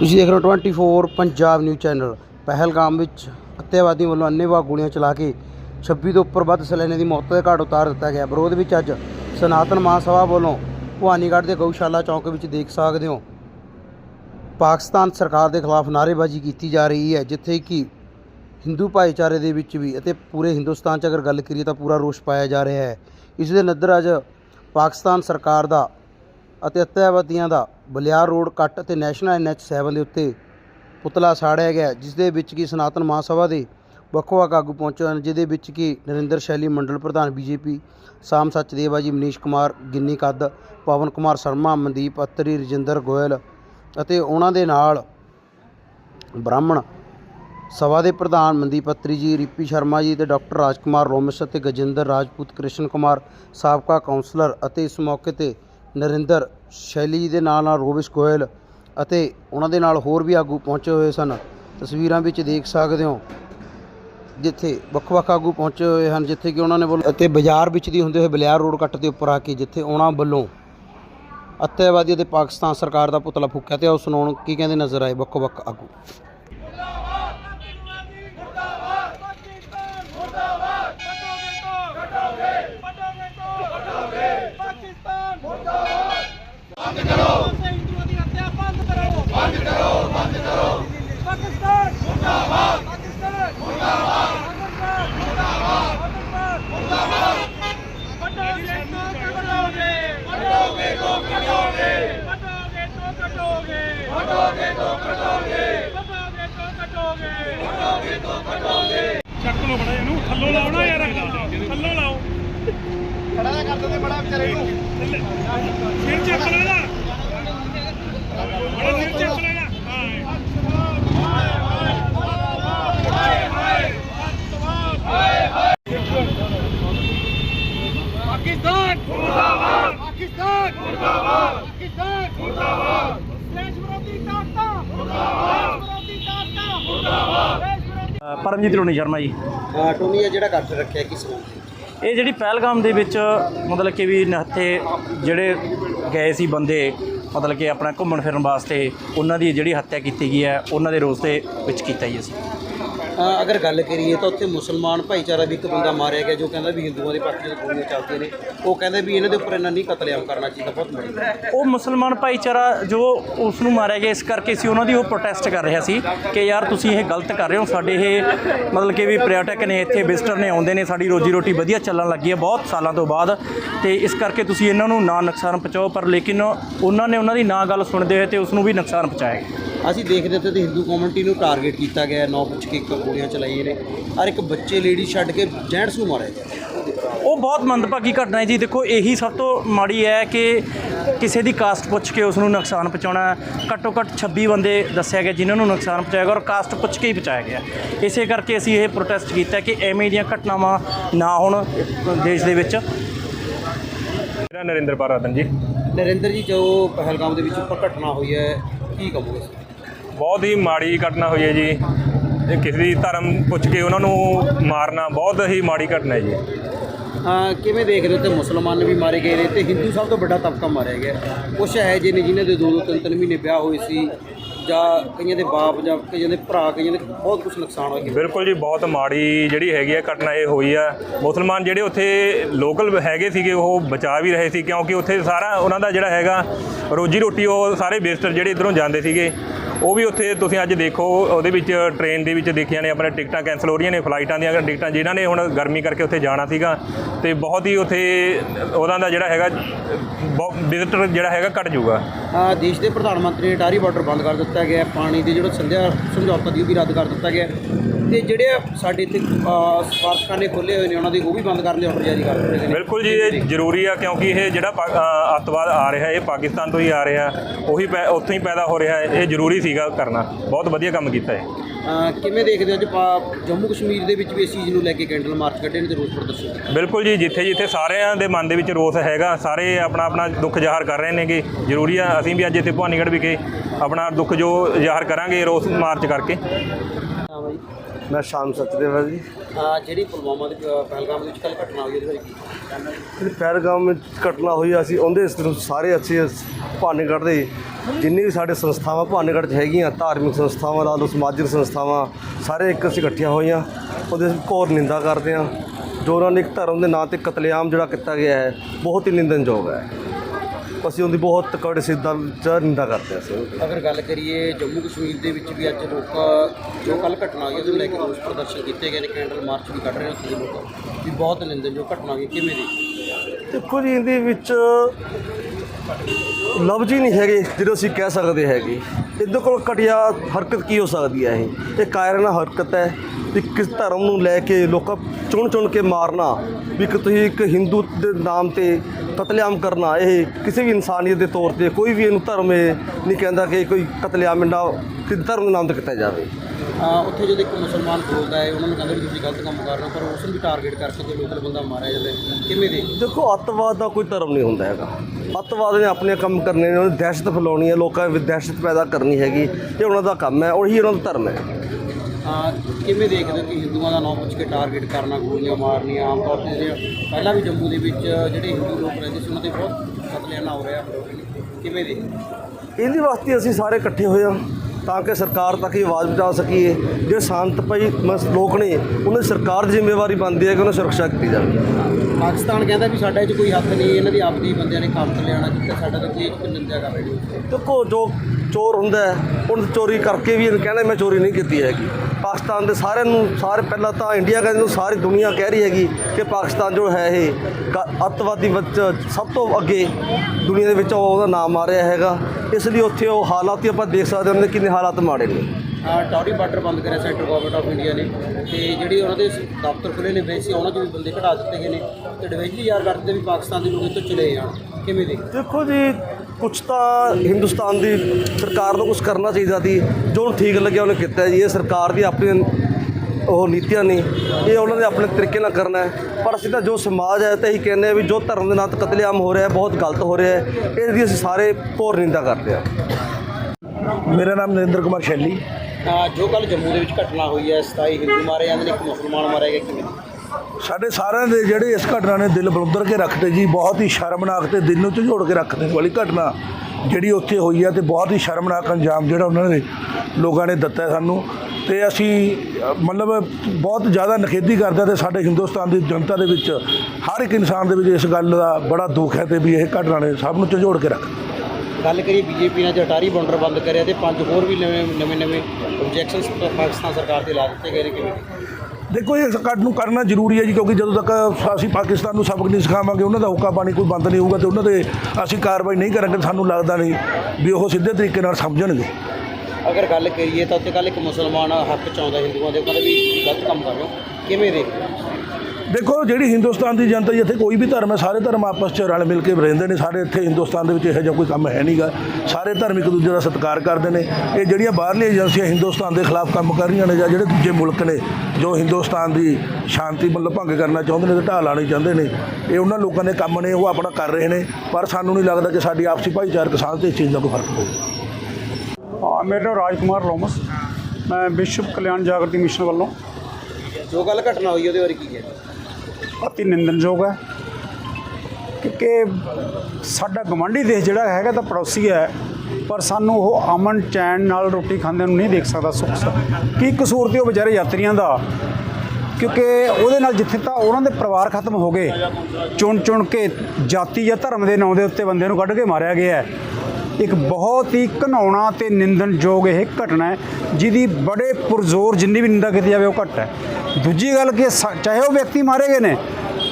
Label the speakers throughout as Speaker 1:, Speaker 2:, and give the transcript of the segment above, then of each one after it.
Speaker 1: ਤੁਸੀਂ ਦੇਖ ਰਹੇ ਹੋ 24 ਪੰਜਾਬ ਨਿਊਜ਼ ਚੈਨਲ ਪਹਿਲਗਾਮ ਵਿੱਚ ਅੱਤਿਆਵਾਦੀ ਵੱਲੋਂ ਅੰਨ੍ਹੇਵਾਹ ਗੋਲੀਆਂ ਚਲਾ ਕੇ 26 ਤੋਂ ਉੱਪਰ ਵੱਧ ਸੈਲਾਨੀਆਂ ਦੀ ਮੌਤ ਦੇ ਘਾਟ ਉਤਾਰ ਦਿੱਤਾ ਗਿਆ। ਵਿਰੋਧ ਵਿੱਚ ਅੱਜ ਸਨਾਤਨ ਮਹਾਸਭਾ ਵੱਲੋਂ ਭਵਾਨੀਗੜ੍ਹ ਦੇ ਗਊਸ਼ਾਲਾ ਚੌਂਕ ਵਿੱਚ ਦੇਖ ਸਕਦੇ ਹੋ। ਪਾਕਿਸਤਾਨ ਸਰਕਾਰ ਦੇ ਖਿਲਾਫ ਨਾਅਰੇਬਾਜ਼ੀ ਕੀਤੀ ਜਾ ਰਹੀ ਹੈ, ਜਿੱਥੇ ਕਿ ਹਿੰਦੂ ਭਾਈਚਾਰੇ ਦੇ ਵਿੱਚ ਵੀ ਅਤੇ ਪੂਰੇ ਹਿੰਦੁਸਤਾਨ 'ਚ ਅਗਰ ਗੱਲ ਕਰੀਏ ਤਾਂ ਪੂਰਾ ਰੋਸ਼ ਪਾਇਆ ਜਾ ਰਿਹਾ ਹੈ। ਇਸ ਦੇ ਨਜ਼ਰ ਅੱਜ ਪਾਕਿਸਤਾਨ ਸਰਕਾਰ ਦਾ ਅਤੇ ਅੱਤਿਆਵਾਦੀਆਂ ਦਾ ਬਲਿਆਰ ਰੋਡ ਕੱਟ ਅਤੇ ਨੈਸ਼ਨਲ ਐਨਐਚ 7 ਦੇ ਉੱਤੇ ਪੁਤਲਾ ਸਾੜਿਆ ਗਿਆ, ਜਿਸ ਦੇ ਵਿੱਚ ਕਿ ਸਨਾਤਨ ਮਹਾਸਭਾ ਦੇ ਵੱਖ-ਵੱਖ ਆਗੂ ਪਹੁੰਚੇ ਹਨ ਜਿਹਦੇ ਵਿੱਚ ਕਿ ਨਰਿੰਦਰ ਸ਼ੈਲੀ, ਮੰਡਲ ਪ੍ਰਧਾਨ ਬੀਜੇਪੀ, ਸਾਮ ਸੱਚਦੇਵਾ ਜੀ, ਮਨੀਸ਼ ਕੁਮਾਰ, ਗਿੰਨੀ ਕੱਦ, ਪਵਨ ਕੁਮਾਰ ਸ਼ਰਮਾ, ਮਨਦੀਪ ਅਤਰੀ, ਰਜਿੰਦਰ ਗੋਇਲ ਅਤੇ ਉਹਨਾਂ ਦੇ ਨਾਲ ਬ੍ਰਾਹਮਣ ਸਭਾ ਦੇ ਪ੍ਰਧਾਨ ਮਨਦੀਪ ਅਤਰੀ ਜੀ, ਰਿਪੀ ਸ਼ਰਮਾ ਜੀ ਤੇ ਡਾਕਟਰ ਰਾਜਕੁਮਾਰ ਰੋਮਸ ਅਤੇ ਗਜਿੰਦਰ ਰਾਜਪੂਤ, ਕ੍ਰਿਸ਼ਨ ਕੁਮਾਰ, ਸਾਬਕਾ ਕਾਉਂਸਲਰ ਅਤੇ ਇਸ ਮੌਕੇ ਤੇ ਨਰਿੰਦਰ ਸ਼ੈਲੀ ਦੇ ਨਾਲ ਨਾਲ ਰੋਵਿਸ਼ ਗੋਇਲ ਅਤੇ ਉਹਨਾਂ ਦੇ ਨਾਲ ਹੋਰ ਵੀ ਆਗੂ ਪਹੁੰਚੇ ਹੋਏ ਸਨ। ਤਸਵੀਰਾਂ ਵਿੱਚ ਦੇਖ ਸਕਦੇ ਹੋ ਜਿੱਥੇ ਵੱਖ-ਵੱਖ ਆਗੂ ਪਹੁੰਚੇ ਹੋਏ ਹਨ, ਜਿੱਥੇ ਕਿ ਉਹਨਾਂ ਨੇ ਵੱਲੋਂ ਅਤੇ ਬਾਜ਼ਾਰ ਵਿੱਚ ਦੀ ਹੁੰਦੇ ਹੋਏ ਬਲਿਆਰ ਰੋਡ ਕੱਟ ਦੇ ਉੱਪਰ ਆ ਕੇ ਜਿੱਥੇ ਉਹਨਾਂ ਵੱਲੋਂ ਅੱਤਿਆਵਾਦੀ ਅਤੇ ਪਾਕਿਸਤਾਨ ਸਰਕਾਰ ਦਾ ਪੁਤਲਾ ਫੂਕਿਆ ਤੇ ਉਹ ਸੁਣਾਉਣ ਕੀ ਕਹਿੰਦੇ ਨਜ਼ਰ ਆਏ ਵੱਖ-ਵੱਖ ਆਗੂ
Speaker 2: ਪਾਕਿਸਤਾਨ ਮੁਰਦਾਬਾਦ ਬੰਦ ਕਰੋ ਹਿੰਦੂਆਂ ਦੀ ਹੱਤਿਆ ਬੰਦ ਕਰੋ ਬੰਦ ਕਰੋ ਬੰਦ ਕਰੋ ਪਾਕਿਸਤਾਨ ਮੁਰਦਾਬਾਦ ਪਾਕਿਸਤਾਨ ਮੁਰਦਾਬਾਦ ਪਾਕਿਸਤਾਨ ਮੁਰਦਾਬਾਦ ਮੁਰਦਾਬਾਦ ਕਟੋਗੇ ਤੋਂ ਕਟੋਗੇ ਕਟੋਗੇ ਤੋਂ ਕਟੋਗੇ ਕਟੋਗੇ ਤੋਂ ਕਟੋਗੇ ਕਟੋਗੇ ਤੋਂ ਕਟੋਗੇ ਕਟੋਗੇ ਤੋਂ ਕਟੋਗੇ ਕਟੋਗੇ ਤੋਂ ਕਟੋਗੇ
Speaker 3: ਚੱਕ ਲੋ ਬੜਾ ਇਹਨੂੰ ਥੱਲੋਂ ਲਾਓ ਨਾ ਯਾਰ ਥੱਲੋਂ ਲਾਓ।
Speaker 2: ਖੜਾ ਕਰ ਦਿੰਦੇ ਬੜਾ ਵਿਚਾਰੇ ਨੂੰ।
Speaker 3: ਸਿਰ ਚੱਕ ਲੈਣਾ। ਬੜਾ ਸਿਰ ਚੱਕ ਲੈਣਾ।
Speaker 2: ਪਾਕਿਸਤਾਨ। ਮੁਰਦਾਬਾਦ ਪਾਕਿਸਤਾਨ। ਮੁਰਦਾਬਾਦ ਪਾਕਿਸਤਾਨ। ਮੁਰਦਾਬਾਦ ਦੇਸ਼ ਵਿਰੋਧੀ ਤਾਕਤਾਂ। ਮੁਰਦਾਬਾਦ ਦੇਸ਼ ਵਿਰੋਧੀ ਤਾਕਤਾਂ। ਮੁਰਦਾਬਾਦ ਦੇਸ਼ ਵਿਰੋਧੀ
Speaker 4: ਪਰਮਜੀਤ ਰੋਣੀ ਸ਼ਰਮਾ ਜੀ।
Speaker 1: ਟੋਨੀ ਇਹ ਜਿਹੜਾ ਕੱਟ ਰੱਖਿਆ ਕਿਸ ਨੂੰ
Speaker 4: ਇਹ ਜਿਹੜੀ ਪਹਿਲਗਾਮ ਦੇ ਵਿੱਚ ਮਤਲਬ ਕਿ ਵੀ ਨਹੱਥੇ ਜਿਹੜੇ ਗਏ ਸੀ ਬੰਦੇ ਮਤਲਬ ਕਿ ਆਪਣਾ ਘੁੰਮਣ ਫਿਰਨ ਵਾਸਤੇ ਉਹਨਾਂ ਦੀ ਜਿਹੜੀ ਹੱਤਿਆ ਕੀਤੀ ਗਈ ਹੈ ਉਹਨਾਂ ਦੇ ਰੋਸ ਦੇ ਵਿੱਚ ਕੀਤਾ ਜੀ ਅਸੀਂ।
Speaker 1: ਅਗਰ ਗੱਲ ਕਰੀਏ ਤਾਂ ਉੱਥੇ ਮੁਸਲਮਾਨ ਭਾਈਚਾਰਾ ਵੀ ਇੱਕ ਬੰਦਾ ਮਾਰਿਆ ਗਿਆ ਜੋ ਕਹਿੰਦਾ ਵੀ ਹਿੰਦੂਆਂ ਦੇ ਪੱਖ 'ਚ ਗੋਲੀਆਂ ਚੱਲਦੀਆਂ ਨੇ, ਉਹ ਕਹਿੰਦੇ ਵੀ ਇਹਨਾਂ ਦੇ ਉੱਪਰ ਇੰਨਾ ਨਹੀਂ ਕਤਲੇਆਮ ਕਰਨਾ ਚਾਹੀਦਾ, ਬਹੁਤ ਮਾੜੀ ਗੱਲ
Speaker 4: ਉਹ ਮੁਸਲਮਾਨ ਭਾਈਚਾਰਾ ਜੋ ਉਸ ਨੂੰ ਮਾਰਿਆ ਗਿਆ, ਇਸ ਕਰਕੇ ਸੀ, ਉਹਨਾਂ ਦੀ ਉਹ ਪ੍ਰੋਟੈਸਟ ਕਰ ਰਿਹਾ ਸੀ ਕਿ ਯਾਰ ਤੁਸੀਂ ਇਹ ਗਲਤ ਕਰ ਰਹੇ ਹੋ, ਸਾਡੇ ਇਹ ਮਤਲਬ ਕਿ ਵੀ ਪਰਯਟਕ ਨੇ, ਇੱਥੇ ਵਿਜ਼ਟਰ ਨੇ ਆਉਂਦੇ ਨੇ, ਸਾਡੀ ਰੋਜੀ ਰੋਟੀ ਵਧੀਆ ਚੱਲਣ ਲੱਗੀ ਹੈ ਬਹੁਤ ਸਾਲਾਂ ਤੋਂ ਬਾਅਦ ਤੇ ਇਸ ਕਰਕੇ ਤੁਸੀਂ ਇਹਨਾਂ ਨੂੰ ਨਾ ਨੁਕਸਾਨ ਪਹੁੰਚਾਓ, ਪਰ ਲੇਕਿਨ ਉਹਨਾਂ ਨੇ ਉਹਨਾਂ ਦੀ ਨਾ ਗੱਲ ਸੁਣਦੇ ਹੋਏ ਤੇ ਉਸ ਨੂੰ ਵੀ ਨੁਕਸਾਨ ਪਹੁੰਚਾਇਆ
Speaker 1: ਅਸੀਂ ਦੇਖਦੇ ਉੱਥੇ ਤੇ ਹਿੰਦੂ ਕਮਿਊਨਿਟੀ ਨੂੰ ਟਾਰਗੇਟ ਕੀਤਾ ਗਿਆ ਨੌ ਪੁੱਛ ਕੇ ਇੱਕ ਗੋਲੀਆਂ ਚਲਾਈਆਂ ਨੇ। ਔਰ ਇੱਕ ਬੱਚੇ ਲੇਡੀ ਛੱਡ ਕੇ ਜੈਂਟਸ ਨੂੰ ਮਾਰਿਆ ਗਿਆ।
Speaker 4: ਉਹ ਬਹੁਤ ਮੰਦਭਾਗੀ ਘਟਨਾ ਹੈ ਜੀ। ਦੇਖੋ ਇਹੀ ਸਭ ਤੋਂ ਮਾੜੀ ਹੈ ਕਿ ਕਿਸੇ ਦੀ ਕਾਸਟ ਪੁੱਛ ਕੇ ਉਸ ਨੂੰ ਨੁਕਸਾਨ ਪਹੁੰਚਾਉਣਾ ਘੱਟੋ ਘੱਟ 26 ਬੰਦੇ ਦੱਸਿਆ ਗਿਆ ਜਿਨ੍ਹਾਂ ਨੂੰ ਨੁਕਸਾਨ ਪਹੁੰਚਾਇਆ ਗਿਆ ਔਰ ਕਾਸਟ ਪੁੱਛ ਕੇ ਹੀ ਪਹੁੰਚਾਇਆ ਗਿਆ। ਇਸੇ ਕਰਕੇ ਅਸੀਂ ਇਹ ਪ੍ਰੋਟੈਸਟ ਕੀਤਾ ਕਿ ਐਵੇਂ ਦੀਆਂ ਘਟਨਾਵਾਂ ਨਾ ਹੋਣ ਦੇਸ਼ ਦੇ ਵਿੱਚ।
Speaker 3: ਮੇਰਾ ਨਰਿੰਦਰ ਰਤਨ ਜੀ।
Speaker 1: ਨਰਿੰਦਰ ਜੀ ਜੋ ਪਹਿਲਗਾਮ ਦੇ ਵਿੱਚ ਉੱਪਰ ਘਟਨਾ ਹੋਈ ਹੈ ਕੀ ਕਹੋਗੇ?
Speaker 3: ਬਹੁਤ ਹੀ ਮਾੜੀ ਘਟਨਾ ਹੋਈ ਹੈ ਜੀ। ਇਹ ਕਿਸੇ ਦੀ ਧਰਮ ਪੁੱਛ ਕੇ ਉਹਨਾਂ ਨੂੰ ਮਾਰਨਾ ਬਹੁਤ ਹੀ ਮਾੜੀ ਘਟਨਾ ਹੈ ਜੀ।
Speaker 1: ਅ, ਕਿਵੇਂ ਦੇਖਦੇ ਹੋ ਤੇ ਮੁਸਲਮਾਨ ਵੀ ਮਾਰੇ ਗਏ ਨੇ ਤੇ ਹਿੰਦੂ ਸਭ ਤੋਂ ਵੱਡਾ ਤਬਕਾ ਮਾਰਿਆ ਗਿਆ। ਕੁਛ ਹੈ ਜਿਹੇ ਨੇ ਜਿਨ੍ਹਾਂ ਦੇ ਦੋ ਦੋ ਤਿੰਨ ਤਿੰਨ ਮਹੀਨੇ ਵਿਆਹ ਹੋਏ ਸੀ ਜਾਂ ਕਈਆਂ ਦੇ ਬਾਪ ਜਾਂ ਕਈਆਂ ਦੇ ਭਰਾ ਕਈਆਂ ਦੇ ਬਹੁਤ ਕੁਝ ਨੁਕਸਾਨ ਹੋਇਆ।
Speaker 3: ਬਿਲਕੁਲ ਜੀ ਬਹੁਤ ਮਾੜੀ ਜਿਹੜੀ ਹੈਗੀ ਆ ਘਟਨਾ ਇਹ ਹੋਈ ਆ ਮੁਸਲਮਾਨ ਜਿਹੜੇ ਉੱਥੇ ਲੋਕਲ ਹੈਗੇ ਸੀਗੇ ਉਹ ਬਚਾ ਵੀ ਰਹੇ ਸੀ ਕਿਉਂਕਿ ਉੱਥੇ ਸਾਰਾ ਉਹਨਾਂ ਦਾ ਜਿਹੜਾ ਹੈਗਾ ਰੋਜੀ ਰੋਟੀ ਉਹ ਸਾਰੇ ਵਿਜ਼ਟਰ ਜਿਹੜੇ ਇਧਰੋਂ ਜਾਂਦੇ ਸੀਗੇ। ਉਹ ਵੀ ਉੱਥੇ ਤੁਸੀਂ ਅੱਜ ਦੇਖੋ ਉਹਦੇ ਵਿੱਚ ਟ੍ਰੇਨ ਦੇ ਵਿੱਚ ਦੇਖੀਆਂ ਨੇ ਆਪਣੇ ਟਿਕਟਾਂ ਕੈਂਸਲ ਹੋ ਰਹੀਆਂ ਨੇ ਫਲਾਈਟਾਂ ਦੀਆਂ ਟਿਕਟਾਂ ਜਿਨ੍ਹਾਂ ਨੇ ਹੁਣ ਗਰਮੀ ਕਰਕੇ ਉੱਥੇ ਜਾਣਾ ਸੀਗਾ ਤੇ ਬਹੁਤ ਹੀ ਉੱਥੇ ਉਹਨਾਂ ਦਾ ਜਿਹੜਾ ਹੈਗਾ ਵਿਜ਼ਟਰ ਜਿਹੜਾ ਹੈਗਾ ਘਟ ਜਾਊਗਾ
Speaker 1: ਆ ਦੇਸ਼ ਦੇ ਪ੍ਰਧਾਨ ਮੰਤਰੀ ਨੇ ਟਾਰੀ ਬਾਰਡਰ ਬੰਦ ਕਰ ਦਿੱਤਾ ਗਿਆ। ਪਾਣੀ ਦੇ ਜਿਹੜਾ ਸੰਧਿਆ ਸਮਝੌਤਾ ਦੀ ਉਹ ਵੀ ਰੱਦ ਕਰ ਦਿੱਤਾ ਗਿਆ। ਤੇ ਜਿਹੜੇ ਸਾਡੇ ਇੱਥੇ ਅ, ਸਫਾਰਤਖਾਨੇ ਖੋਲੇ ਹੋਏ ਨੇ ਉਹਨਾਂ ਦੇ ਉਹ ਵੀ ਬੰਦ ਕਰਨ ਦੇ ਆਰਡਰ ਜਾਰੀ ਕਰ ਦਿੱਤੇ ਨੇ
Speaker 3: ਬਿਲਕੁਲ ਜੀ ਇਹ ਜ਼ਰੂਰੀ ਆ ਕਿਉਂਕਿ ਇਹ ਜਿਹੜਾ ਅੱਤਵਾਦ ਆ ਰਿਹਾ ਇਹ ਪਾਕਿਸਤਾਨ ਤੋਂ ਹੀ ਆ ਰਿਹਾ ਉਹੀ ਉੱਥੋਂ ਹੀ ਪੈਦਾ ਹੋ ਰਿਹਾ ਹੈ ਇਹ ਜ਼ਰੂਰੀ ਸੀਗਾ ਕਰਨਾ। ਬਹੁਤ ਵਧੀਆ ਕੰਮ ਕੀਤਾ ਹੈ
Speaker 1: ਕਿਵੇਂ ਦੇਖਦੇ ਹੋ ਅੱਜ ਪਾ- ਜੰਮੂ ਕਸ਼ਮੀਰ ਦੇ ਵਿੱਚ ਵੀ ਇਸ ਚੀਜ਼ ਨੂੰ ਲੈ ਕੇ ਕੈਂਡਲ ਮਾਰਚ ਕੱਢੇ ਨੇ ਤੇ ਰੋਸ ਪ੍ਰਦਰਸ਼ਨ
Speaker 3: ਬਿਲਕੁਲ ਜੀ ਜਿੱਥੇ ਜਿੱਥੇ ਸਾਰਿਆਂ ਦੇ ਮਨ ਦੇ ਵਿੱਚ ਰੋਸ ਹੈਗਾ ਸਾਰੇ ਆਪਣਾ ਆਪਣਾ ਦੁੱਖ ਜ਼ਾਹਰ ਕਰ ਰਹੇ ਨੇਗੇ। ਜ਼ਰੂਰੀ ਆ ਅਸੀਂ ਵੀ ਅੱਜ ਇੱਥੇ ਭਵਾਨੀਗੜ੍ਹ ਵਿਖੇ ਆਪਣਾ ਦੁੱਖ ਜੋ ਜ਼ਾਹਰ ਕਰਾਂਗੇ ਰੋਸ ਮਾਰਚ ਕਰਕੇ।
Speaker 1: ਹਾਂ ਬਾਈ।
Speaker 5: ਮੈਂ ਸ਼ਾਮ ਸਚਦੇਵਾ ਜੀ।
Speaker 1: ਆ ਜਿਹੜੀ ਪੁਲਵਾਮਾ ਦੇ ਪਹਿਲਗਾਮ ਦੇ ਵਿੱਚ ਕੱਲ ਘਟਨਾ ਹੋਈ ਉਹਦੇ ਬਾਰੇ ਕੀ
Speaker 5: ਪਹਿਲਗਾਮ ਵਿੱਚ ਘਟਨਾ ਹੋਈ ਅਸੀਂ ਉਹਦੇ ਇਸ ਨੂੰ ਸਾਰੇ ਅੱਛੇ ਭਾਨੇ ਕੱਢਦੇ ਜਿੰਨੀ ਵੀ ਸਾਡੇ ਸੰਸਥਾਵਾਂ ਭਾਨੀਗੜ੍ਹ 'ਚ ਹੈਗੀਆਂ ਧਾਰਮਿਕ ਸੰਸਥਾਵਾਂ ਲਾ ਲਓ ਸਮਾਜਿਕ ਸੰਸਥਾਵਾਂ ਸਾਰੇ ਇੱਕ ਅਸੀਂ ਇਕੱਠੀਆਂ ਹੋਈਆਂ। ਉਹਦੇ ਅਸੀਂ ਘੋਰ ਨਿੰਦਾ ਕਰਦੇ ਹਾਂ। ਜੋ ਉਹਨਾਂ ਨੇ ਇੱਕ ਧਰਮ ਦੇ ਨਾਂ ਤੇ ਕਤਲੇਆਮ ਜਿਹੜਾ ਕੀਤਾ ਗਿਆ ਹੈ ਬਹੁਤ ਹੀ ਨਿੰਦਨਯੋਗ ਹੈ। ਅਸੀਂ ਉਹਦੀ ਬਹੁਤ ਕੜੇ ਸਿੱਧਾ ਨਿੰਦਾ ਕਰਦੇ ਹਾਂ ਅਸੀਂ
Speaker 1: ਅਗਰ ਗੱਲ ਕਰੀਏ ਜੰਮੂ ਕਸ਼ਮੀਰ ਦੇ ਵਿੱਚ ਵੀ ਅੱਜ ਲੋਕ ਜੋ ਕੱਲ ਘਟਨਾ ਹੋਈ ਉਹਨੂੰ ਲੈ ਕੇ ਰੋਸ ਪ੍ਰਦਰਸ਼ਨ ਕੀਤੇ ਗਏ ਨੇ ਕੈਂਡਲ ਮਾਰਚ ਵੀ ਕੱਢ ਰਹੇ ਉੱਥੇ ਲੋਕ। ਵੀ ਬਹੁਤ ਨਿੰਦਨ ਜੋ ਘਟਨਾ ਹੋਈ ਕਿਵੇਂ ਦੀ?
Speaker 5: ਦੇਖੋ ਜੀ ਇਹਦੇ ਵਿੱਚ ਲਫ਼ਜ਼ ਹੀ ਨਹੀਂ ਹੈਗੇ ਜਿਹੜੇ ਅਸੀਂ ਕਹਿ ਸਕਦੇ ਹੈਗੇ। ਇਹਦੇ ਕੋਲ ਘਟੀਆ ਹਰਕਤ ਕੀ ਹੋ ਸਕਦੀ ਹੈ ਇਹ? ਇਹ ਕਾਇਰਾਨਾ ਹਰਕਤ ਹੈ। ਵੀ ਕਿਸ ਧਰਮ ਨੂੰ ਲੈ ਕੇ ਲੋਕਾਂ ਚੁਣ ਚੁਣ ਕੇ ਮਾਰਨਾ ਵੀ ਕਿ ਤੁਸੀਂ ਇੱਕ ਹਿੰਦੂ ਦੇ ਨਾਮ ਤੇ ਕਤਲੇਆਮ ਕਰਨਾ ਇਹ ਕਿਸੇ ਵੀ ਇਨਸਾਨੀਅਤ ਦੇ ਤੌਰ ਤੇ ਕੋਈ ਵੀ ਇਹਨੂੰ ਧਰਮ ਇਹ ਨਹੀਂ ਕਹਿੰਦਾ ਕਿ ਕੋਈ ਕਤਲੇਆਮ ਇੰਨਾ ਕਿਸੇ ਧਰਮ ਦੇ ਨਾਮ ਤੇ ਕੀਤਾ ਜਾਵੇ।
Speaker 1: ਉੱਥੇ ਜਦੋਂ ਇੱਕ ਮੁਸਲਮਾਨ ਬੋਲਦਾ ਹੈ ਉਹਨਾਂ ਨੂੰ ਕਹਿੰਦੇ ਵੀ ਤੁਸੀਂ ਗਲਤ ਕੰਮ ਕਰ ਰਹੇ ਹੋ ਪਰ ਉਸ ਨੂੰ ਵੀ ਟਾਰਗੇਟ ਕਰਕੇ ਕੋਈ ਲੋਕਲ ਬੰਦਾ ਮਾਰਿਆ ਜਾਂਦਾ। ਕਿਵੇਂ ਦੇ?
Speaker 5: ਦੇਖੋ ਅੱਤਵਾਦ ਦਾ ਕੋਈ ਧਰਮ ਨਹੀਂ ਹੁੰਦਾ ਹੈਗਾ। ਅੱਤਵਾਦ ਨੇ ਆਪਣੇ ਕੰਮ ਕਰਨੇ ਨੇ ਉਹਨੇ ਦਹਿਸ਼ਤ ਫੈਲਾਉਣੀ ਹੈ ਲੋਕਾਂ ਵਿੱਚ ਦਹਿਸ਼ਤ ਪੈਦਾ ਕਰਨੀ ਹੈਗੀ ਇਹ ਉਹਨਾਂ ਦਾ ਕੰਮ ਹੈ ਉਹੀ ਉਹਨਾਂ ਦਾ ਧਰਮ ਹੈ।
Speaker 1: ਕਿਵੇਂ ਦੇਖਦੇ ਹੋ ਕਿ ਹਿੰਦੂਆਂ ਦਾ ਨਾਮ ਪੁੱਛ ਕੇ ਟਾਰਗੇਟ ਕਰਨਾ ਗੋਲੀਆਂ ਮਾਰਨੀਆਂ ਆਮ ਤੌਰ ਤੇ ਜਿਹੜੇ ਪਹਿਲਾਂ ਵੀ ਜੰਮੂ ਦੇ ਵਿੱਚ ਜਿਹੜੇ ਹਿੰਦੂ ਲੋਕ ਰਹਿੰਦੇ ਸੀ ਉਹਨਾਂ ਤੇ ਬਹੁਤ ਕਤਲੇਆਮ ਹੋ ਰਿਹਾ। ਕਿਵੇਂ ਦੇ
Speaker 5: ਇਹਦੇ ਵਾਸਤੇ ਅਸੀਂ ਸਾਰੇ ਇਕੱਠੇ ਹੋਏ ਹਾਂ ਤਾਂ ਕਿ ਸਰਕਾਰ ਤੱਕ ਇਹ ਆਵਾਜ਼ ਪਹੁੰਚਾ ਸਕੀਏ। ਜਿਹੜੇ ਸ਼ਾਂਤ ਪਈ ਮਸ ਲੋਕ ਨੇ ਉਹਨਾਂ ਦੀ ਸਰਕਾਰ ਦੀ ਜ਼ਿੰਮੇਵਾਰੀ ਬਣਦੀ ਹੈ ਕਿ ਉਹਨਾਂ ਸੁਰੱਖਿਆ ਕੀਤੀ ਜਾਵੇ।
Speaker 1: ਪਾਕਿਸਤਾਨ ਕਹਿੰਦਾ ਵੀ ਸਾਡਾ ਇਹ 'ਚ ਕੋਈ ਹੱਥ ਨਹੀਂ ਇਹਨਾਂ ਦੀ ਆਪਦੀ ਬੰਦਿਆਂ ਨੇ ਕੰਮ ਤੇ ਲਿਆਣਾ ਕੀਤਾ ਸਾਡਾ ਤਾਂ ਕੀ ਇਹ 'ਚ ਨਿੰਦਿਆ ਕਰ ਰਹੇ ਨੇ।
Speaker 5: ਦੇਖੋ ਜੋ ਚੋਰ ਹੁੰਦਾ ਹੈ ਉਹਨੇ ਚੋਰੀ ਕਰਕੇ ਵੀ ਇਹ ਕਹਿੰਦਾ ਮੈਂ ਚੋਰੀ ਨਹੀਂ ਕੀਤੀ ਹੈਗੀ। ਪਾਕਿਸਤਾਨ ਦੇ ਸਾਰਿਆਂ ਨੂੰ ਸਾਰੇ ਪਹਿਲਾਂ ਤਾਂ ਇੰਡੀਆ ਕਹਿੰਦੇ ਨੂੰ ਸਾਰੀ ਦੁਨੀਆ ਕਹਿ ਰਹੀ ਹੈਗੀ ਕਿ ਪਾਕਿਸਤਾਨ ਜੋ ਹੈ ਇਹ ਕ- ਅੱਤਵਾਦੀ ਵਿੱਚ ਸਭ ਤੋਂ ਅੱਗੇ ਦੁਨੀਆ ਦੇ ਵਿੱਚ ਉਹਦਾ ਨਾਮ ਆ ਰਿਹਾ ਹੈਗਾ। ਇਸ ਲਈ ਉੱਥੇ ਉਹ ਹਾਲਾਤ ਹੀ ਆਪਾਂ ਦੇਖ ਸਕਦੇ ਹਾਂ ਉਹਨਾਂ ਦੇ ਕਿੰਨੇ ਹਾਲਾਤ ਮਾੜੇ ਨੇ।
Speaker 1: ਟੌਰੀ ਬਾਰਡਰ ਬੰਦ ਕਰਿਆ ਸੈਂਟਰ ਗਵਰਨਮੈਂਟ ਆਫ ਇੰਡੀਆ ਨੇ ਤੇ ਜਿਹੜੀ ਉਹਨਾਂ ਦੇ ਦਫ਼ਤਰ ਖੁੱਲੇ ਨੇ ਵੈਸੇ ਉਹਨਾਂ 'ਚ ਵੀ ਬੰਦੇ ਘਟਾ ਦਿੱਤੇ ਗਏ ਨੇ ਤੇ ਡਿਵੈਜਲੀ ਯਾਰ ਕਰਦੇ ਵੀ ਪਾਕਿਸਤਾਨ ਦੇ ਲੋਕ ਇੱਥੋਂ ਚਲੇ ਜਾਣ। ਕਿਵੇਂ ਦੇ
Speaker 5: ਦੇਖੋ ਜੀ ਕੁਛ ਤਾਂ ਹਿੰਦੁਸਤਾਨ ਦੀ ਸਰਕਾਰ ਨੂੰ ਕੁਝ ਕਰਨਾ ਚਾਹੀਦਾ ਸੀ ਜੋ ਉਹਨੂੰ ਠੀਕ ਲੱਗਿਆ ਉਹਨੇ ਕੀਤਾ ਜੀ ਇਹ ਸਰਕਾਰ ਦੀ ਆਪਣੀ ਉਹ ਨੀਤੀਆਂ ਨੇ ਇਹ ਉਹਨਾਂ ਨੇ ਆਪਣੇ ਤਰੀਕੇ ਨਾਲ ਕਰਨਾ ਹੈ। ਪਰ ਅਸੀਂ ਤਾਂ ਜੋ ਸਮਾਜ ਹੈ ਤਾਂ ਇਹੀ ਕਹਿੰਦੇ ਆ ਵੀ ਜੋ ਧਰਮ ਦੇ ਨਾਂ ਤੇ ਕਤਲੇਆਮ ਹੋ ਰਿਹਾ ਹੈ ਬਹੁਤ ਗਲਤ ਹੋ ਰਿਹਾ ਹੈ ਇਹਦੀ ਅਸੀਂ ਸਾਰੇ ਘੋਰ ਨਿੰਦਾ ਕਰਦੇ ਹਾਂ।
Speaker 6: ਮੇਰਾ ਨਾਮ ਨਰਿੰਦਰ ਕੁਮਾਰ ਸ਼ੈਲੀ।
Speaker 1: ਆ ਜੋ ਕੱਲ ਜੰਮੂ ਦੇ ਵਿੱਚ ਘਟਨਾ ਹੋਈ ਹੈ 27 ਹਿੰਦੂ ਮਾਰੇ ਜਾਂਦੇ ਨੇ ਇੱਕ ਮੁਸਲਮਾਨ ਮਾਰਿਆ ਗਿਆ ਕਿਵੇਂ
Speaker 6: ਸਾਡੇ ਸਾਰਿਆਂ ਦੇ ਜਿਹੜੇ ਇਸ ਘਟਨਾ ਨੇ ਦਿਲ ਬਲੁੰਦਰ ਕੇ ਰੱਖਤੇ ਜੀ, ਬਹੁਤ ਹੀ ਸ਼ਰਮਨਾਕ ਤੇ ਦਿਲ ਨੂੰ ਝੰਜੋੜ ਕੇ ਰੱਖਦੇ ਵਾਲੀ ਘਟਨਾ ਜਿਹੜੀ ਉੱਥੇ ਹੋਈ ਹੈ ਤੇ ਬਹੁਤ ਹੀ ਸ਼ਰਮਨਾਕ ਅੰਜਾਮ ਜਿਹੜਾ ਉਹਨਾਂ ਨੇ ਲੋਕਾਂ ਨੇ ਦਿੱਤਾ ਸਾਨੂੰ। ਤੇ ਅਸੀਂ, ਮਤਲਬ ਬਹੁਤ ਜ਼ਿਆਦਾ ਨਖੇਦੀ ਕਰਦੇ ਹਾਂ ਤੇ ਸਾਡੇ ਹਿੰਦੁਸਤਾਨ ਦੀ ਜਨਤਾ ਦੇ ਵਿੱਚ ਹਰ ਇੱਕ ਇਨਸਾਨ ਦੇ ਵਿੱਚ ਇਸ ਗੱਲ ਦਾ ਬੜਾ ਦੁੱਖ ਹੈ ਤੇ ਵੀ ਇਹ ਘਟਨਾ ਨੇ ਸਭ ਨੂੰ ਝੰਜੋੜ ਕੇ ਰੱਖ
Speaker 1: ਗੱਲ ਕਰੀਏ ਬੀਜੇਪੀ ਨੇ ਜਟਾਰੀ ਬਾਰਡਰ ਬੰਦ ਕਰਿਆ ਤੇ ਪੰਜ ਹੋਰ ਵੀ ਨਵੇਂ ਨਵੇਂ ਨਵੇਂ ਆਬਜੈਕਸ਼ਨਸ ਪਾਕਿਸਤਾਨ ਸਰਕਾਰ ਤੇ ਲਾ ਦਿੱਤੇ ਗਏ ਨੇ ਕਿਵੇਂ?
Speaker 6: ਦੇਖੋ, ਇਹ ਕੱਟ ਨੂੰ ਕਰਨਾ ਜ਼ਰੂਰੀ ਹੈ ਜੀ, ਕਿਉਂਕਿ ਜਦੋਂ ਤੱਕ ਅਸੀਂ ਪਾਕਿਸਤਾਨ ਨੂੰ ਸਬਕ ਨਹੀਂ ਸਿਖਾਵਾਂਗੇ, ਉਹਨਾਂ ਦਾ ਹੁੱਕਾ ਪਾਣੀ ਕੋਈ ਬੰਦ ਨਹੀਂ ਹੋਊਗਾ ਤੇ ਉਹਨਾਂ ਦੇ ਅਸੀਂ ਕਾਰਵਾਈ ਨਹੀਂ ਕਰਾਂਗੇ ਸਾਨੂੰ ਲੱਗਦਾ ਨਹੀਂ ਵੀ ਉਹ ਸਿੱਧੇ ਤਰੀਕੇ ਨਾਲ ਸਮਝਣਗੇ।
Speaker 1: ਅਗਰ ਗੱਲ ਕਰੀਏ ਤਾਂ ਉੱਥੇ ਕੱਲ ਇੱਕ ਮੁਸਲਮਾਨ ਹੱਕ ਚ ਆਉਂਦਾ ਹਿੰਦੂਆਂ ਦੇ ਕਹਿੰਦਾ ਵੀ ਗਲਤ ਕੰਮ ਕਰ ਰਹੇ ਹੋ। ਕਿਵੇਂ ਦੇਖਦੇ ਹੋ?
Speaker 6: ਦੇਖੋ ਜਿਹੜੀ ਹਿੰਦੁਸਤਾਨ ਦੀ ਜਨਤਾ ਜੀ ਇੱਥੇ ਕੋਈ ਵੀ ਧਰਮ ਹੈ ਸਾਰੇ ਧਰਮ ਆਪਸ 'ਚ ਰਲ ਮਿਲ ਕੇ ਰਹਿੰਦੇ ਨੇ। ਸਾਰੇ ਇੱਥੇ ਹਿੰਦੁਸਤਾਨ ਦੇ ਵਿੱਚ ਇਹੋ ਜਿਹਾ ਕੋਈ ਕੰਮ ਹੈ ਨਹੀਂਗਾ ਸਾਰੇ ਧਰਮ ਇੱਕ ਦੂਜੇ ਦਾ ਸਤਿਕਾਰ ਕਰਦੇ ਨੇ। ਇਹ ਜਿਹੜੀਆਂ ਬਾਹਰਲੀਆਂ ਏਜੰਸੀਆਂ ਹਿੰਦੁਸਤਾਨ ਦੇ ਖਿਲਾਫ ਕੰਮ ਕਰ ਰਹੀਆਂ ਨੇ ਜਾਂ ਜਿਹੜੇ ਦੂਜੇ ਮੁਲਕ ਨੇ ਜੋ ਹਿੰਦੁਸਤਾਨ ਦੀ ਸ਼ਾਂਤੀ ਮਤਲਬ ਭੰਗ ਕਰਨਾ ਚਾਹੁੰਦੇ ਨੇ ਤੇ ਢਾਹ ਲਾਣੀ ਚਾਹੁੰਦੇ ਨੇ ਇਹ ਉਹਨਾਂ ਲੋਕਾਂ ਦੇ ਕੰਮ ਨੇ ਉਹ ਆਪਣਾ ਕਰ ਰਹੇ ਨੇ। ਪਰ ਸਾਨੂੰ ਨਹੀਂ ਲੱਗਦਾ ਕਿ ਸਾਡੀ ਆਪਸੀ ਭਾਈਚਾਰਕ ਸਾਂਝ ਤੇ ਇਸ ਚੀਜ਼ ਦਾ ਕੋਈ ਫ਼ਰਕ ਪਊਗਾ
Speaker 7: ਹਾਂ ਮੇਰਾ ਨਾਮ ਰਾਜ ਕੁਮਾਰ ਲੋਮਸ ਮੈਂ ਵਿਸ਼ਵ ਕਲਿਆਣ ਜਾਗਰਤੀ ਮਿਸ਼ਨ ਵੱਲੋਂ
Speaker 1: ਜੋ ਗੱਲ ਘਟਨਾ ਹੋਈ ਉਹਦੇ ਬਾਰੇ ਕੀ ਹੈ?
Speaker 7: ਅਤੀ ਨਿੰਦਨਯੋਗ ਹੈ। ਕਿਉਂਕਿ ਸਾਡਾ ਗਵਾਂਢੀ ਦੇਸ਼ ਜਿਹੜਾ ਹੈਗਾ ਤਾਂ ਪੜੋਸੀ ਹੈ, ਪਰ ਸਾਨੂੰ ਉਹ ਅਮਨ ਚੈਨ ਨਾਲ ਰੋਟੀ ਖਾਂਦੇ ਨੂੰ ਨਹੀਂ ਦੇਖ ਸਕਦਾ ਸੁੱਖ ਸ ਕੀ ਕਸੂਰ ਤੇ ਉਹ ਵਿਚਾਰੇ ਯਾਤਰੀਆਂ ਦਾ? ਕਿਉਂਕਿ ਉਹਦੇ ਨਾਲ ਜਿੱਥੇ ਤਾਂ ਉਹਨਾਂ ਦੇ ਪਰਿਵਾਰ ਖਤਮ ਹੋ ਗਏ, ਚੁਣ ਚੁਣ ਕੇ ਜਾਤੀ ਜਾਂ ਧਰਮ ਦੇ ਨਾਂ ਦੇ ਉੱਤੇ ਬੰਦੇ ਨੂੰ ਕੱਢ ਕੇ ਮਾਰਿਆ ਗਿਆ ਇੱਕ ਬਹੁਤ ਹੀ ਘਨਾਉਣਾ ਤੇ ਨਿੰਦਨਯੋਗ ਇਹ ਘਟਨਾ ਹੈ, ਜਿਹਦੀ ਬੜੇ ਪੁਰਜ਼ੋਰ ਜਿੰਨੀ ਵੀ ਨਿੰਦਾ ਕੀਤੀ ਜਾਵੇ ਉਹ ਘੱਟ ਹੈ। ਦੂਜੀ ਗੱਲ ਕਿ ਸਾ- ਚਾਹੇ ਉਹ ਵਿਅਕਤੀ ਮਾਰੇ ਗਏ ਨੇ,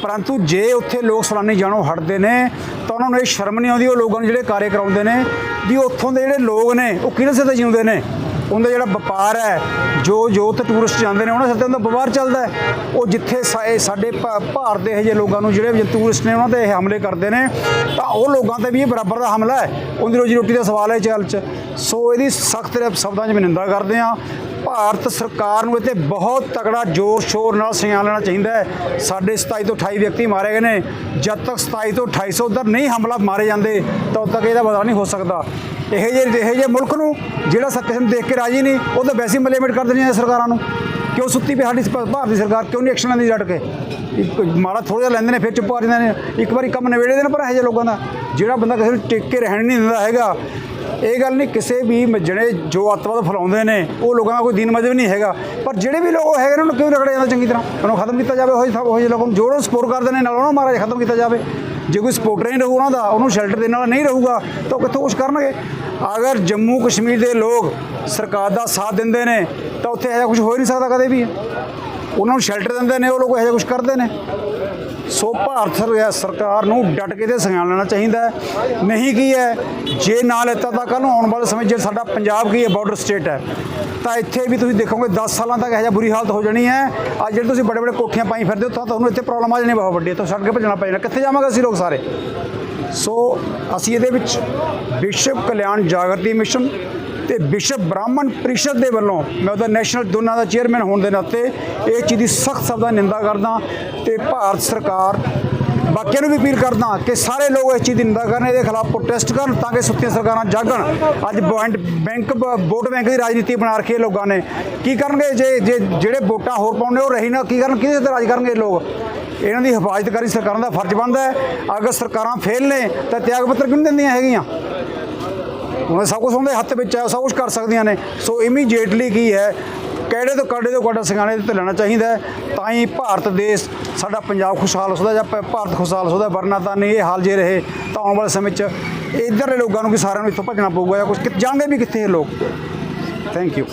Speaker 7: ਪਰੰਤੂ ਜੇ ਉੱਥੇ ਲੋਕ ਸਲਾਨੀ ਜਾਣੋਂ ਹਟਦੇ ਨੇ, ਤਾਂ ਉਹਨਾਂ ਨੂੰ ਇਹ ਸ਼ਰਮ ਨਹੀਂ ਆਉਂਦੀ, ਉਹ ਲੋਕਾਂ ਨੂੰ ਜਿਹੜੇ ਕਾਰੇ ਕਰਾਉਂਦੇ ਨੇ, ਵੀ ਉੱਥੋਂ ਦੇ ਜਿਹੜੇ ਲੋਕ ਨੇ, ਉਹ ਕਿਹਦੇ ਸਿਰ ਤੇ ਜਿਉਂਦੇ ਨੇ? ਉਹਦਾ ਜਿਹੜਾ ਵਪਾਰ ਹੈ, ਜੋ ਜੋ ਤੇ ਟੂਰਿਸਟ ਜਾਂਦੇ ਨੇ, ਉਹਨਾਂ ਸਿਰ ਤੇ ਉਹਦਾ ਵਪਾਰ ਚੱਲਦਾ ਹੈ। ਉਹ ਜਿੱਥੇ ਸਾਡੇ ਭਾ- ਭਾਰਤ ਦੇ ਇਹੋ ਜਿਹੇ ਲੋਕਾਂ ਨੂੰ ਜਿਹੜੇ ਟੂਰਿਸਟ ਨੇ, ਉਹਨਾਂ ਤੇ ਇਹ ਹਮਲੇ ਕਰਦੇ ਨੇ, ਤਾਂ ਉਹ ਲੋਕਾਂ ਤੇ ਵੀ ਇਹ ਬਰਾਬਰ ਦਾ ਹਮਲਾ ਹੈ। ਉਹਦੀ ਰੋਜੀ ਰੋਟੀ ਦਾ ਸਵਾਲ ਹੈ ਚੱਲ ਚ। ਸੋ ਇਹਦੀ ਸਖਤ ਸ਼ਬਦਾਂ 'ਚ ਵੀ ਨਿੰਦਾ ਕਰਦੇ ਹਾਂ। ਭਾਰਤ ਸਰਕਾਰ ਨੂੰ ਇੱਥੇ ਬਹੁਤ ਤਕੜਾ ਜ਼ੋਰ ਸ਼ੋਰ ਨਾਲ ਸੰਗਿਆਨ ਲੈਣਾ ਚਾਹੀਦਾ ਹੈ। ਸਾਡੇ 27 ਤੋਂ 28 ਵਿਅਕਤੀ ਮਾਰੇ ਗਏ ਨੇ। ਜਦ ਤੱਕ 27 ਤੋਂ 2800 ਉਧਰ ਨਹੀਂ ਹਮਲਾ ਮਾਰੇ ਜਾਂਦੇ ਤਾਂ ਉਦ ਤੱਕ ਇਹਦਾ ਬਦਲਾ ਨਹੀਂ ਹੋ ਸਕਦਾ। ਇਹੋ ਜਿਹੇ ਇਹੋ ਜਿਹੇ ਮੁਲਕ ਨੂੰ ਜਿਹੜਾ ਸਭ ਕਿਸੇ ਨੂੰ ਦੇਖ ਕੇ ਰਾਜੀ ਨਹੀਂ, ਉਹ ਤਾਂ ਵੈਸੇ ਹੀ ਮਲੇਮਿਟ ਕਰ ਦੇਣੀਆਂ ਸਰਕਾਰਾਂ ਨੂੰ। ਕਿਉਂ ਸੁੱਤੀ ਪਈ ਸਾਡੀ ਸ- ਭਾਰਤੀ ਸਰਕਾਰ? ਕਿਉਂ ਨਹੀਂ ਐਕਸ਼ਨ ਲੈਂਦੀ ਡਟ ਕੇ? ਇੱਕ ਮਾੜਾ ਥੋੜਾ ਜਿਹਾ ਲੈਂਦੇ ਨੇ, ਫਿਰ ਚੁੱਪ ਕਰ ਜਾਂਦੇ ਨੇ। ਇੱਕ ਵਾਰੀ ਕੰਮ ਨਵੇੜੇ ਦੇ ਨੇ ਪਰ ਇਹੋ ਜਿਹੇ ਲੋਕਾਂ ਦਾ। ਜਿਹੜਾ ਬੰਦਾ ਕਿਸੇ ਨੂੰ ਟਿਕ ਕੇ ਰਹਿਣ ਨਹੀਂ ਦਿੰਦਾ ਹੈਗਾ ਇਹ ਗੱਲ ਨਹੀਂ, ਕਿਸੇ ਵੀ ਜਿਹੜੇ ਜੋ ਅੱਤਵਾਦ ਫੈਲਾਉਂਦੇ ਨੇ, ਉਹ ਲੋਕਾਂ ਦਾ ਕੋਈ ਦੀਨ ਮਜ਼ਹਬ ਨਹੀਂ ਹੈਗਾ। ਪਰ ਜਿਹੜੇ ਵੀ ਲੋਕ ਹੈਗੇ ਉਹਨਾਂ ਨੂੰ ਕਿਉਂ ਰਗੜਿਆ ਜਾਂਦਾ ਚੰਗੀ ਤਰ੍ਹਾਂ? ਉਹਨੂੰ ਖਤਮ ਕੀਤਾ ਜਾਵੇ, ਉਹ ਉਹ ਜਿਹੇ ਲੋਕਾਂ। ਨੂੰ ਜੋ ਉਹਨੂੰ ਸਪੋਰਟ ਕਰਦੇ ਨੇ, ਨਾਲ ਉਹਨਾਂ ਨੂੰ ਮਹਾਰਾਜ ਖਤਮ ਕੀਤਾ ਜਾਵੇ। ਜੇ ਕੋਈ ਸਪੋਰਟਰ ਨਹੀਂ ਰਹੂ ਉਹਨਾਂ ਦਾ, ਉਹਨੂੰ ਸ਼ੈਲਟਰ ਦੇਣ ਵਾਲਾ ਨਹੀਂ ਰਹੂਗਾ, ਤਾਂ ਉਹ ਕਿੱਥੋਂ ਕੁਛ ਕਰਨਗੇ? ਅਗਰ ਜੰਮੂ ਕਸ਼ਮੀਰ ਦੇ ਲੋਕ ਸਰਕਾਰ ਦਾ ਸਾਥ ਦਿੰਦੇ ਨੇ, ਤਾਂ ਉੱਥੇ ਇਹੋ ਜਿਹਾ ਕੁਝ ਹੋ ਹੀ ਨਹੀਂ ਸਕਦਾ ਕਦੇ ਵੀ। ਉਹਨਾਂ ਨੂੰ ਸ਼ੈਲਟਰ ਦਿੰਦੇ ਨੇ, ਉਹ ਲੋਕ ਇਹੋ ਜਿਹਾ ਕੁਝ ਕਰਦੇ ਨੇ। ਸੋ ਭਾਰਤ ਸਰਕਾਰ- ਨੂੰ ਡਟ ਕੇ ਤੇ ਸੰਗਿਆਨ ਲੈਣਾ ਚਾਹੀਦਾ ਹੈ। ਨਹੀਂ ਕੀ ਹੈ, ਜੇ ਨਾ ਲੈਤਾ ਤਾਂ ਕੱਲ ਨੂੰ ਆਉਣ ਵਾਲੇ ਸਮੇਂ ਜੇ ਸਾਡਾ ਪੰਜਾਬ ਕੀ ਹੈ ਬਾਰਡਰ ਸਟੇਟ ਹੈ, ਤਾਂ ਇੱਥੇ ਵੀ ਤੁਸੀਂ ਦੇਖੋਗੇ 10 ਸਾਲਾਂ ਤੱਕ ਇਹੋ ਜਿਹਾ ਬੁਰੀ ਹਾਲਤ ਹੋ ਜਾਣੀ ਹੈ। ਅੱਜ ਜਿਹੜੇ ਤੁਸੀਂ ਬੜੇ ਬੜੇ ਕੋਠੀਆਂ ਪਾਈ ਫਿਰਦੇ ਹੋ, ਤਾਂ ਤੁਹਾਨੂੰ ਇੱਥੇ ਪ੍ਰੋਬਲਮ ਆ ਜਾਣੀ ਬਹੁਤ ਵੱਡੀ ਤਾਂ ਛੱਡ ਕੇ ਭੱਜਣਾ ਪੈ ਜਾਣਾ। ਕਿੱਥੇ ਜਾਵਾਂਗੇ ਅਸੀਂ ਲੋਕ ਸਾਰੇ? ਸੋ ਅਸੀਂ ਇਹਦੇ ਵਿੱਚ ਵਿਸ਼ਵ ਕਲਿਆਣ ਜਾਗਰਤੀ ਮਿਸ਼ਨ ਤੇ ਵਿਸ਼ਵ ਬ੍ਰਾਹਮਣ ਪ੍ਰੀਸ਼ਦ ਦੇ ਵੱਲੋਂ ਮੈਂ ਉਹਦਾ ਨੈਸ਼ਨਲ ਦੋਨਾਂ ਦਾ ਚੇਅਰਮੈਨ ਹੋਣ ਦੇ ਨਾਤੇ ਇਹ ਚੀਜ਼ ਦੀ ਸਖਤ ਸਭ ਦਾ ਨਿੰਦਾ ਕਰਦਾ ਤੇ ਭਾਰਤ ਸਰਕਾਰ ਬਾਕੀਆਂ ਨੂੰ ਵੀ ਅਪੀਲ ਕਰਦਾ ਕਿ ਸਾਰੇ ਲੋਕ ਇਸ ਚੀਜ਼ ਦੀ ਨਿੰਦਾ ਕਰਨ, ਇਹਦੇ ਖਿਲਾਫ ਪ੍ਰੋਟੈਸਟ ਕਰਨ ਤਾਂ ਕਿ ਸੁੱਤੀਆਂ ਸਰਕਾਰਾਂ ਜਾਗਣ। ਅੱਜ ਬੈਂਕ ਬੈਂਕ ਵੋਟ ਬੈਂਕ ਦੀ ਰਾਜਨੀਤੀ ਬਣਾ ਰੱਖੀ ਹੈ ਲੋਕਾਂ ਨੇ। ਕੀ ਕਰਨਗੇ ਜੇ ਜੇ ਜਿਹੜੇ ਵੋਟਾਂ ਹੋਰ ਪਾਉਣੇ ਉਹ ਰਹੀ ਨਾ, ਕੀ ਕਰਨ, ਕਿਹਦੇ ਤੇ ਰਾਜ ਕਰਨਗੇ ਲੋਕ? ਇਹਨਾਂ ਦੀ ਹਿਫਾਜ਼ਤ ਕਰੀ ਸਰਕਾਰਾਂ ਦਾ ਫਰਜ਼ ਬਣਦਾ ਹੈ। ਅਗਰ ਸਰਕਾਰਾਂ ਫੇਲ ਨੇ ਤਾਂ ਤਿਆਗ ਪੱਤਰ ਕਿਉਂ ਨਹੀਂ ਦਿੰਦੀਆਂ ਹੈਗੀਆਂ? ਉਹਨਾਂ ਸਭ ਕੁਝ ਦੇ ਹੱਥ ਵਿੱਚ ਹੈ, ਸਭ ਕੁਝ ਕਰ ਸਕਦੀਆਂ ਨੇ। ਸੋ ਇਮੀਡੀਏਟਲੀ ਕੀ ਹੈ, ਕਿਹੜੇ ਤੋਂ ਕਾੜੇ ਤੋਂ ਕਾੜਾ ਸਿਖਾਣੇ ਤੇ ਲੈਣਾ ਚਾਹੀਦਾ ਤਾਂ ਹੀ ਭਾਰਤ ਦੇਸ਼ ਸਾਡਾ ਪੰਜਾਬ ਖੁਸ਼ਹਾਲ ਹੋ ਜਾਂ ਭ- ਭਾਰਤ ਖੁਸ਼ਹਾਲ ਹੋ ਵਰਨਾ ਤਾਂ ਨਹੀਂ ਇਹ ਹਾਲ ਜੇ ਰਹੇ ਤਾਂ ਆਉਣ ਵਾਲੇ ਸਮੇਂ 'ਚ ਇੱਧਰਲੇ ਲੋਕਾਂ ਨੂੰ ਵੀ ਸਾਰਿਆਂ ਨੂੰ ਇੱਥੋਂ ਭੱਜਣਾ ਪਊਗਾ ਜਾਂ ਕੁਝ ਜਾਣਗੇ ਵੀ ਕਿੱਥੇ ਇਹ ਲੋਕ। Thank you